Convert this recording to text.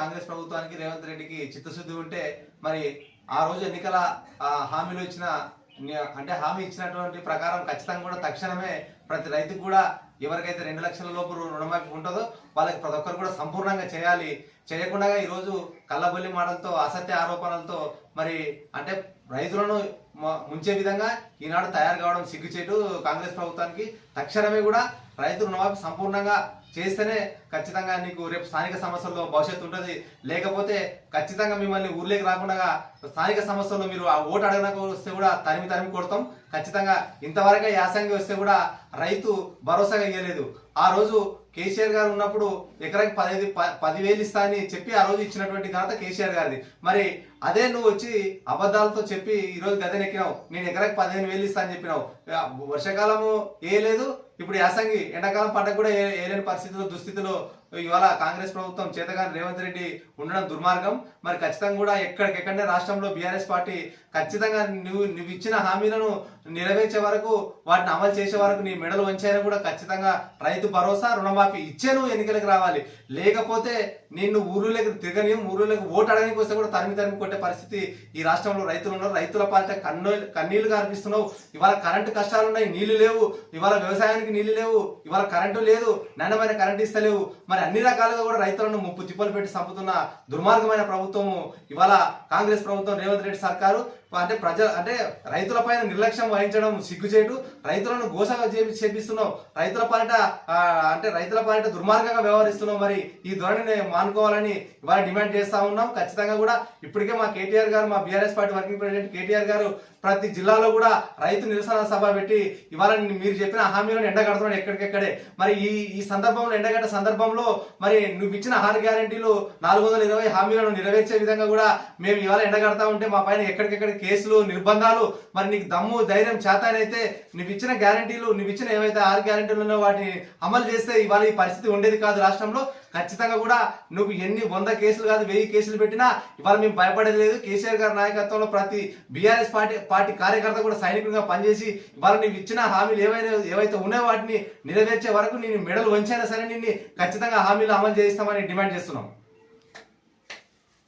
కాంగ్రెస్ ప్రభుత్వానికి రేవంత్ రెడ్డికి చిత్తశుద్ధి ఉంటే మరి ఆ రోజు ఎన్నికల హామీలు ఇచ్చిన అంటే హామీ ఇచ్చినటువంటి ప్రకారం ఖచ్చితంగా కూడా తక్షణమే ప్రతి రైతుకు కూడా ఎవరికైతే రెండు లక్షల లోపు రుణమాఫీ ఉంటుందో వాళ్ళకి ప్రతి ఒక్కరు కూడా సంపూర్ణంగా చేయాలి. చేయకుండా ఈరోజు కళ్ళబొల్లి మాటలతో అసత్య ఆరోపణలతో మరి అంటే రైతులను ముంచే విధంగా ఈనాడు తయారు కావడం సిగ్గుచేటు కాంగ్రెస్ ప్రభుత్వానికి. తక్షణమే కూడా రైతు రుణమాఫీ సంపూర్ణంగా చేస్తేనే ఖచ్చితంగా నీకు రేపు స్థానిక సమస్యల్లో భవిష్యత్తు ఉంటుంది. లేకపోతే ఖచ్చితంగా మిమ్మల్ని ఊర్లోకి రాకుండా స్థానిక సమస్యల్లో మీరు ఆ ఓటు అడగడానికి వస్తే కూడా తరిమి తరిమి కొడతాం. ఖచ్చితంగా ఇంతవరకే యాసంగి వస్తే కూడా రైతు భరోసాగా ఇవ్వలేదు ఆ రోజు కేసీఆర్ గారు ఉన్నప్పుడు ఎకరాకి పదిహేను ప- పదివేలు ఇస్తా అని చెప్పి ఆ రోజు ఇచ్చినటువంటి ఘనత కేసీఆర్ గారిది. మరి అదే నువ్వు వచ్చి అబద్ధాలతో చెప్పి ఈ రోజు ఎక్కినావు. నేను ఎకరాకి పదిహేను వేలు ఇస్తా అని చెప్పినావు. వర్షాకాలము ఏ లేదు ఇప్పుడు యాసంగి ఎండాకాలం పంటకు కూడా ఏ ఏలేని పరిస్థితిలో దుస్థితిలో ఇవాళ కాంగ్రెస్ ప్రభుత్వం చేతగాని రేవంత్ రెడ్డి ఉండడం దుర్మార్గం. మరి ఖచ్చితంగా కూడా ఎక్కడికెక్కడనే రాష్ట్రంలో బీఆర్ఎస్ పార్టీ ఖచ్చితంగా నువ్వు నువ్వు ఇచ్చిన హామీలను నెరవేర్చే వరకు వాటిని అమలు చేసే వరకు నీ మెడలు వంచాయని కూడా ఖచ్చితంగా రైతు భరోసా రుణమాఫీ ఇచ్చే నువ్వు ఎన్నికలకు రావాలి. లేకపోతే నిన్ను ఊర్లోకి తిరగని ఊర్లోకి ఓటు అడగడానికి వస్తే కూడా తరిమి తరిమి కొట్టే పరిస్థితి ఈ రాష్ట్రంలో రైతులు ఉన్నారు. రైతుల పాలిట కన్ను కన్నీళ్ళు కనిపిస్తున్నావు ఇవాళ కరెంటు కష్టాలు ఉన్నాయి నీళ్ళు లేవు. ఇవాళ వ్యవసాయానికి నీళ్ళు లేవు. ఇవాళ కరెంటు లేదు. నాణ్యమైన కరెంటు ఇస్తలేవు. మరి అన్ని రకాలుగా కూడా రైతులను ముప్పు తిప్పలు పెట్టి చంపుతున్న దుర్మార్గమైన ప్రభుత్వము ఇవాళ కాంగ్రెస్ ప్రభుత్వం రేవంత్ రెడ్డి సర్కారు. అంటే ప్రజ అంటే రైతులపైన నిర్లక్ష్యం వహించడం సిగ్గుచేటు రైతులను గోసగా చేపి చేపిస్తున్నావు. రైతుల పాలిట అంటే రైతుల పాలిట దుర్మార్గంగా వ్యవహరిస్తున్నావు మరి. ఈ ధోరణిని మానుకోవాలని ఇవాళ డిమాండ్ చేస్తా ఉన్నాం. ఖచ్చితంగా కూడా ఇప్పటికే మా కేటీఆర్ గారు మా BRS party working president KTR గారు ప్రతి జిల్లాలో కూడా రైతు నిరసన సభ పెట్టి ఇవాళ మీరు చెప్పిన హామీలను ఎండగడుతున్నాడు ఎక్కడికెక్కడే. మరి ఈ ఈ సందర్భంలో ఎండగట్ట సందర్భంలో మరి నువ్వు ఇచ్చిన ఆరు గ్యారంటీలు నాలుగు వందల ఇరవై హామీలను నెరవేర్చే విధంగా కూడా మేము ఇవాళ ఎండగడతా ఉంటే మా పైన ఎక్కడికెక్కడ కేసులు నిర్బంధాలు మరి నీకు దమ్ము ధైర్యం చేతనైతే నువ్వు ఇచ్చిన గ్యారంటీలు నువ్వు ఇచ్చిన ఏవైతే ఆరు గ్యారంటీలు ఉన్నాయో వాటిని అమలు చేస్తే ఇవాళ ఈ పరిస్థితి ఉండేది కాదు రాష్ట్రంలో. ఖచ్చితంగా కూడా నువ్వు ఎన్ని వంద కేసులు కాదు వెయ్యి కేసులు పెట్టినా ఇవాళ మేము భయపడేది లేదు. కేసీఆర్ గారి నాయకత్వంలో ప్రతి బీఆర్ఎస్ పార్టీ పార్టీ కార్యకర్త కూడా సైనికుడిగా పనిచేసి ఇవాళ నీవు ఇచ్చిన హామీలు ఏవైనా ఏవైతే ఉన్నాయో వాటిని నెరవేర్చే వరకు నేను మెడలు వంచైనా సరే నిన్ను ఖచ్చితంగా హామీలు అమలు చేయిస్తామని డిమాండ్ చేస్తున్నాం.